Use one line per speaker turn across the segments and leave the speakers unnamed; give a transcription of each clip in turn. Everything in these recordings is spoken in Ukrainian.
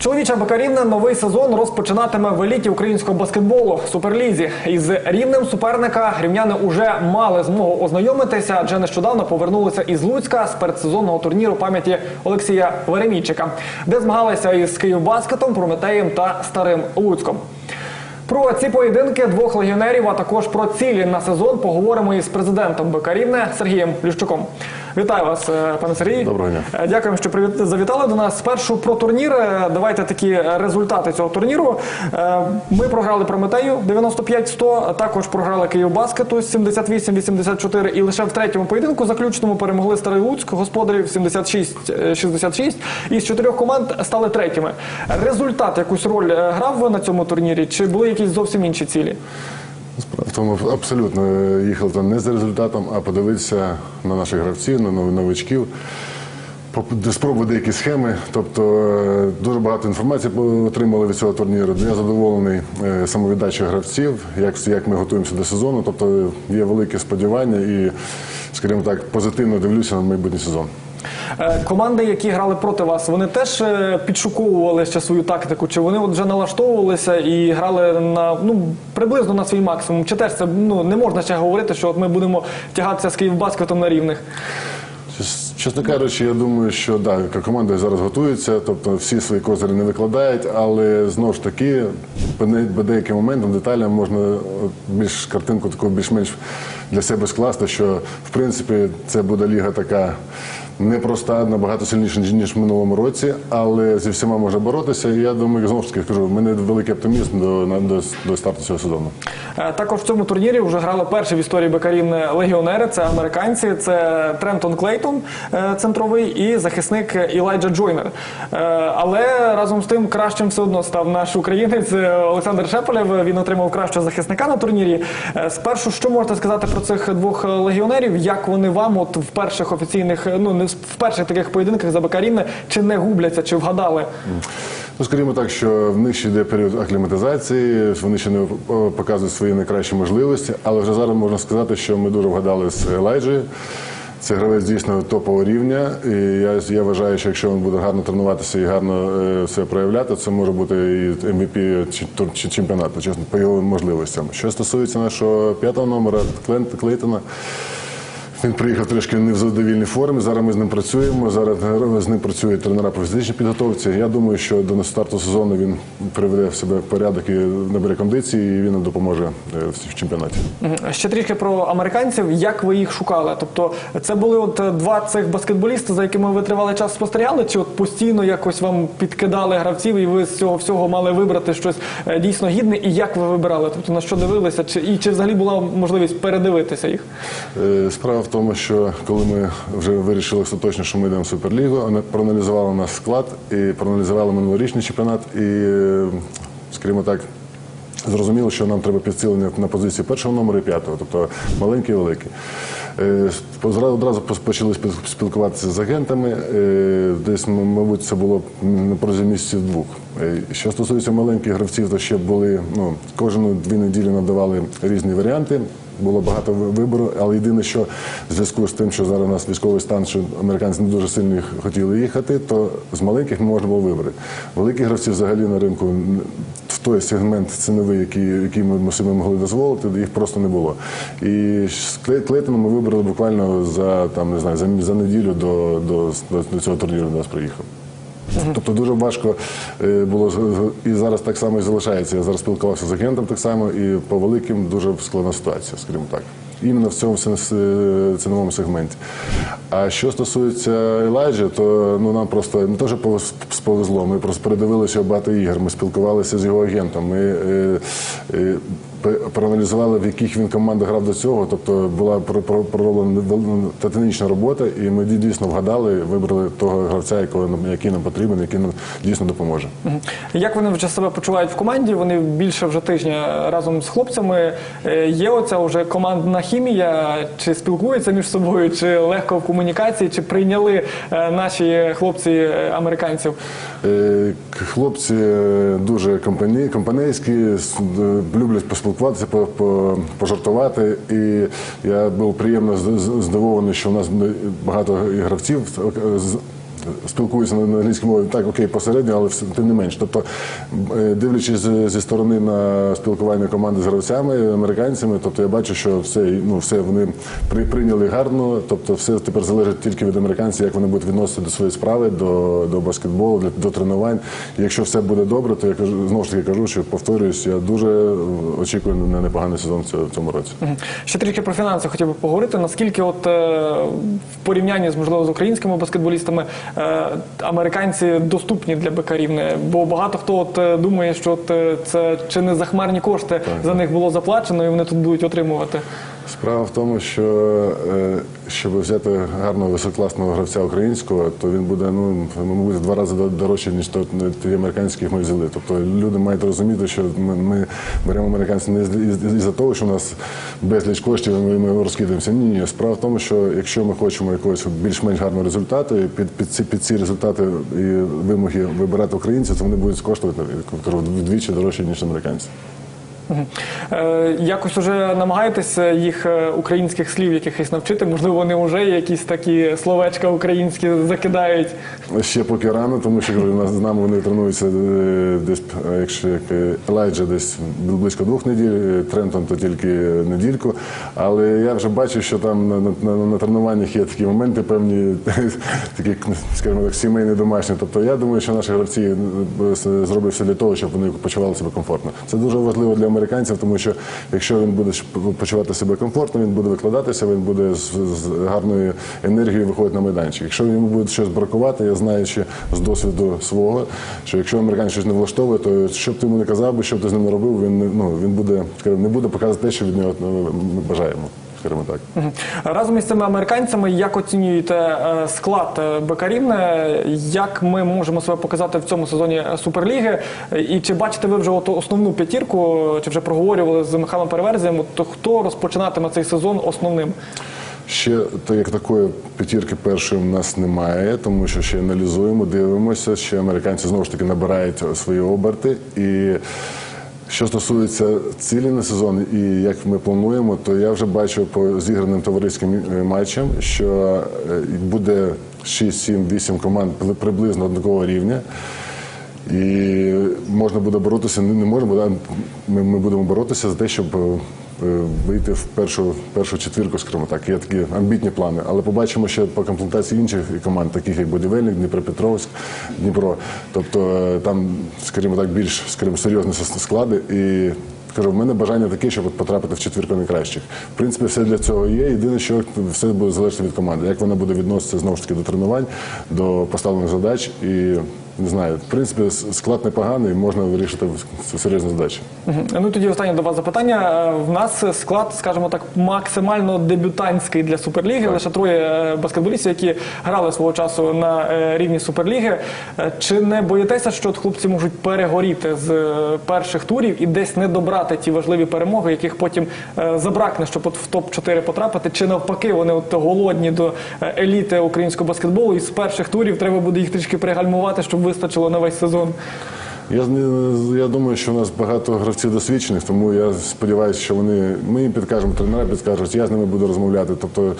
Чоловіча Бакарівна новий сезон розпочинатиме в еліті українського баскетболу Суперлізі. Із рівнем суперника рівняни уже мали змогу ознайомитися, адже нещодавно повернулися із Луцька з передсезонного турніру пам'яті Олексія Веремійчика, де змагалися із Київбаскетом, Прометеєм та Старим Луцьком. Про ці поєдинки двох легіонерів, а також про цілі на сезон поговоримо із президентом Бекарівне Сергієм Плющуком. Вітаю вас, е, пане Сергій.
Доброго дня.
Е, Дякуємо, що завітали до нас. Спершу про турнір. Давайте такі результати цього турніру. Е, Ми програли Прометею 95-100, а також програли Київбаскету 78-84 і лише в третьому поєдинку заключному перемогли Старий Луцьк господарів 76-66 і з чотирьох команд стали третіми. Результат якусь роль грав на цьому турнірі? Чи були якісь зовсім інші цілі?
Справа в тому абсолютно їхали там не за результатом, а подивитися на наших гравців, на нов- новичків, поп- спробувати деякі схеми. Тобто е, дуже багато інформації отримали від цього турніру. Я задоволений е, самовіддачею гравців, як, як ми готуємося до сезону. Тобто є велике сподівання і, скажімо так, позитивно дивлюся на майбутній сезон.
Е, Команди, які грали проти вас, вони теж е, підшуковували ще свою тактику, чи вони от вже налаштовувалися і грали на ну приблизно на свій максимум? Чи теж це ну не можна ще говорити, що от ми будемо тягатися з Київбаскетом на рівних?
Чесно кажучи, я думаю, що да, команда зараз готується, тобто всі свої козирі не викладають, але знову ж таки, по деяким моментам, деталям можна от, більш картинку таку більш-менш для себе скласти, що в принципі це буде ліга така непроста, набагато сильніша, ніж- в минулому році, але зі всіма може боротися. І я думаю, знову ж таки кажу, в мене великий оптимізм до, до, до старту цього сезону.
Е, Також в цьому турнірі вже грали перші в історії Бекарівни легіонери. Це американці, це Трентон Клейтон, е, центровий, і захисник Ілайджа Джойнер. Е, Але разом з тим кращим все одно став наш українець е, Олександр Шеполєв. Він отримав кращого захисника на турнірі. Е, Спершу, що можете сказати про цих двох легіонерів? Як вони вам, от в перших офіційних, ну не в перших таких поєдинках за Бекарівни, чи не губляться, чи вгадали?
Ну, скажімо так, що в них ще йде період акліматизації, вони ще не показують свої найкращі можливості, але вже зараз можна сказати, що ми дуже вгадали з Елайджею. Це гравець дійсно топового рівня. І я, я вважаю, що якщо він буде гарно тренуватися і гарно все проявляти, це може бути і MVP чи, чемпіонату, чесно, по його можливостям. Що стосується нашого п'ятого номера Клейтона, він приїхав трошки не в задовільній формі. Зараз ми з ним працюємо. Зараз з ним працюють тренера по фізичній підготовці. Я думаю, що до старту сезону він приведе в себе порядок і набере кондиції, і він нам допоможе е, в чемпіонаті.
Ще трішки про американців. Як ви їх шукали? Тобто, це були от е, два цих баскетболісти, за якими ви тривалий час спостерігали, чи от постійно якось вам підкидали гравців, і ви з цього всього мали вибрати щось е, дійсно гідне? І як ви вибирали? Тобто на що дивилися? Чи і чи взагалі була можливість передивитися їх?
Справа в тому, що коли ми вже вирішили остаточно, що ми йдемо в суперлігу, проаналізували наш склад і проаналізували минулорічний чемпіонат, і, е, скажімо так. Зрозуміло, що нам треба підсилення на позиції першого номера і п'ятого, тобто маленький і великий. Е, Одразу почали спілкуватися з агентами. Е, Десь, мабуть, це було на протязі місяців двох. Що стосується маленьких гравців, то ще були ну, кожну дві неділі надавали різні варіанти. Було багато вибору, але єдине, що в зв'язку з тим, що зараз у нас військовий стан, що американці не дуже сильно хотіли їхати, то з маленьких можна було вибрати. Великі гравці взагалі на ринку в той сегмент ціновий, який, який ми собі могли дозволити, їх просто не було. І з Клей- Клейтоном ми вибрали буквально за там не знаю за, за неділю до, до, до цього турніру до нас приїхав. Тобто дуже важко е, було і зараз так само і залишається. Я зараз спілкувався з агентом так само, і по великим дуже складна ситуація, скажімо так. Іменно в цьому ціновому сегменті. А що стосується Елайджі, то ну нам просто не те, сповезло. Ми просто передивилися багато ігор. Ми спілкувалися з його агентом. Ми е, е, проаналізували, в яких він командах грав до цього. Тобто була про- про- пророблена титанічна робота, і ми дійсно вгадали, вибрали того гравця, який нам потрібен, який нам дійсно допоможе.
Як вони вже себе почувають в команді? Вони більше вже тижня разом з хлопцями. Е, Є оця вже командна хімія, чи спілкуються між собою, чи легко в комунікації, чи прийняли е, наші хлопці е, американців?
Хлопці дуже компані, компанейські, люблять поспілкуватися, по- по- пожартувати. І я був приємно з- з- здивований, що у нас багато гравців спілкуються на англійській мові, так окей, посередньо, але тим не менш. Тобто, е, дивлячись зі сторони на спілкування команди з гравцями, американцями, тобто я бачу, що все, ну, все вони при, прийняли гарно. Тобто, все тепер залежить тільки від американців, як вони будуть відносити до своєї справи, до, до баскетболу, до, тренувань. Якщо все буде добре, то я кажу знову ж таки кажу, що повторююсь, я дуже очікую на непоганий сезон в цьому- році.
Ще трішки про фінанси хотів би поговорити. Наскільки, от е, в порівнянні з можливо з українськими баскетболістами, американці доступні для бекарів. Бо багато хто от е, думає, що от, е, це чи не захмарні кошти за них було заплачено, і вони тут будуть отримувати.
Справа в тому, що е, щоб взяти гарного висококласного гравця українського, то він буде ну мабуть два рази до- дорожче ніж той американський, яких ми взяли. Тобто люди мають розуміти, що ми, ми беремо американців не із- із-за того, що у нас безліч коштів, і ми, ми розкидаємося. Ні, ні. Справа в тому, що якщо ми хочемо якогось більш-менш гарного результату, і під, під, ці, під ці результати і вимоги вибирати українців, то вони будуть коштувати вдвічі дорожче ніж американці.
Е, якось уже намагаєтесь їх е, українських слів якихось навчити? Можливо, вони вже якісь такі словечка українські закидають.
Ще поки рано, тому що з нами вони тренуються е, десь, е, якщо як е, Елайджа десь близько двох неділь, е, Трентон то тільки недільку. Але я вже бачу, що там на, на, на, тренуваннях є такі моменти, певні такі, скажімо так, сімейні домашні. Тобто я думаю, що наші гравці е, зроблять все для того, щоб вони почували себе комфортно. Це дуже важливо для американців, тому що якщо він буде почувати себе комфортно, він буде викладатися, він буде з, з гарною енергією виходити на майданчик. Якщо йому буде щось бракувати, я знаю ще з досвіду свого, що якщо американець щось не влаштовує, то що б ти йому не казав би, що б ти з ним не робив, він ну він буде не буде показувати те, що від нього ну, ми бажаємо. Скажімо так.
Разом із цими американцями, як оцінюєте е, склад е, БК Рівне? Як ми можемо себе показати в цьому сезоні Суперліги? І чи бачите ви вже от основну п'ятірку, чи вже проговорювали з Михайлом Переверзієм, то хто розпочинатиме цей сезон основним?
Ще як такої п'ятірки першої в нас немає, тому що ще аналізуємо, дивимося. Ще американці знову ж таки набирають свої оберти. І що стосується цілі на сезон і як ми плануємо, то я вже бачу по зіграним товариським е, матчам, що е, буде 6, 7, 8 команд при- приблизно однакового рівня. І можна буде боротися, не, можемо, ми, будемо боротися за те, щоб е, вийти в першу, першу четвірку, скажімо так. Є такі амбітні плани. Але побачимо ще по комплектації інших команд, таких як Будівельник, Дніпропетровськ, Дніпро. Тобто е, там, скажімо так, більш скажімо, серйозні склади. І кажу, в мене бажання таке, щоб потрапити в четвірку найкращих. В принципі, все для цього є. Єдине, що все буде залежати від команди. Як вона буде відноситися знову ж таки до тренувань, до поставлених задач і. Не знаю, в принципі, склад непоганий, можна вирішити с- серйозні задачі.
Ну тоді останнє до вас запитання. Е, В нас склад, скажімо так, максимально дебютантський для суперліги. Лише троє е, баскетболістів, які грали свого часу на е, рівні суперліги. Чи не боїтеся, що от хлопці можуть перегоріти з перших турів і десь не добрати ті важливі перемоги, яких потім забракне, щоб от в топ 4 потрапити? Чи навпаки вони от голодні до еліти українського баскетболу, і з перших турів треба буде їх трішки пригальмувати, щоб вистачило на весь сезон?
Я, я думаю, що у нас багато гравців досвідчених, тому я сподіваюся, що вони ми їм підкажемо, тренера підкажуть, я з ними буду розмовляти. Тобто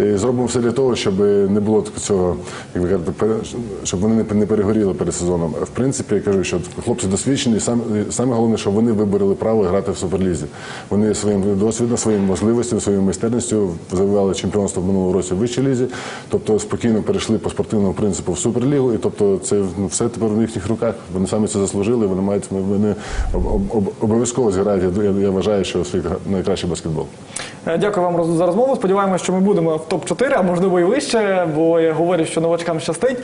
е, зробимо все для того, щоб не було цього, як ви кажете, щоб вони не- перегоріли перед сезоном. В принципі, я кажу, що хлопці досвідчені, і сам, і саме головне, що вони вибороли право грати в суперлізі. Вони своїм досвідом, своїми можливостями, своєю майстерністю завоювали чемпіонство в минулому році в вищій лізі, тобто спокійно перейшли по спортивному принципу в суперлігу, і тобто це ну, все тепер в їхніх руках. Вони самі це заслужили. Вони мають вони об- об- об- обов'язково зіграють. Я вважаю, що свій найкращий баскетбол.
Е, Дякую вам за розмову. Сподіваємося, що ми будемо в топ 4 а можливо і вище, бо я говорю, що новачкам щастить.